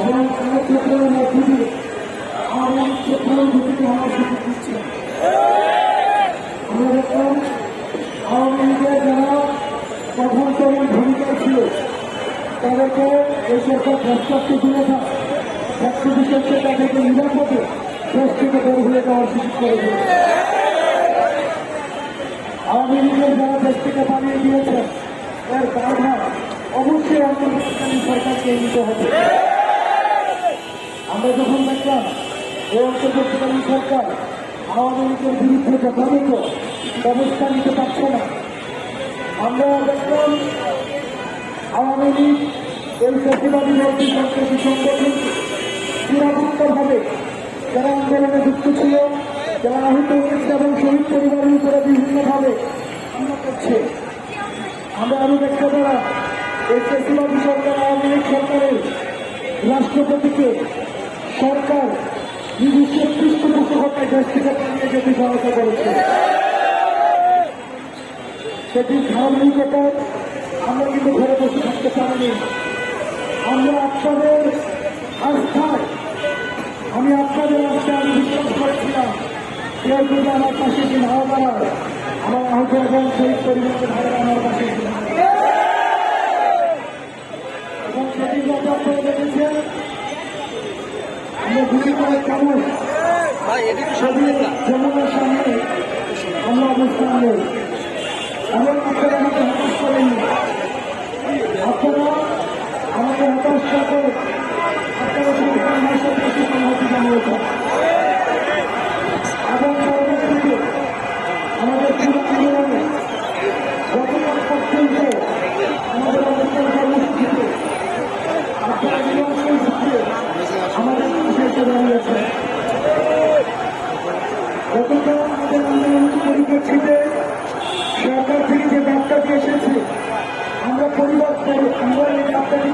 এবং আমার ক্ষেত্রের মধ্যে দিয়ে আমার ক্ষেত্রেও ভূমিকা হওয়ার সুযোগ দিচ্ছেন আমরা দেখলাম আওয়ামী লীগের যারা প্রধানতরী ভূমিকা ছিল তাদেরকে এই সরকার প্রস্তাবকে তুলে থাক ছাত্র বিশেষকে তাদেরকে নিরাপদে দেশ থেকে বের হয়ে যাওয়ার সুযোগ করে দিয়েছে আওয়ামী লীগের যারা দেশ থেকে পালিয়ে দিয়েছেন এর কারভার অবশ্যই অন্তর্বর্তীকালীন সরকারকে নিতে হবে। আমরা যখন দেখলাম এই অন্তর্বর্তীকালীন সরকার আওয়ামী লীগের বিরুদ্ধে যথাযথ ব্যবস্থা নিতে পারছে না, আমরা দেখলাম আওয়ামী লীগ, এই প্রতিবাদী মন্ত্রী সরকারি সংগঠন চূড়ামুক্তভাবে যারা আন্দোলনে যুক্ত ছিল, যারা আহত হয়েছে এবং শহীদ পরিবারের এই ফেসিবাদী সরকার আওয়ামী লীগ সরকারের রাষ্ট্রপতিকে সরকার নিজস্ব পৃষ্ঠপোষকতায় দেশ থেকে পালিয়ে যেতে সহায়তা করেছে সেটি ধারাবাহিকতা আমরা কিন্তু ঘরে বসে থাকতে পারিনি। আমরা আপনাদের আস্থায়, আমি আপনাদের আস্থায় আমি বিশ্বাস করেছিলাম কেউ যদি আমার পাশে যে না আমার আহত এবং শহীদ পরিবারের ভাইরা আমার পাশে কেমন ছবি যমুনার সামনে। আমরা অবস্থান নেই এমন আপনারা আমাকে আপনারা পরিপ্রেক্ষিতে সরকার থেকে যে বার্তাটি এসেছে আমরা পরিবার আমরা এই বার্তাটি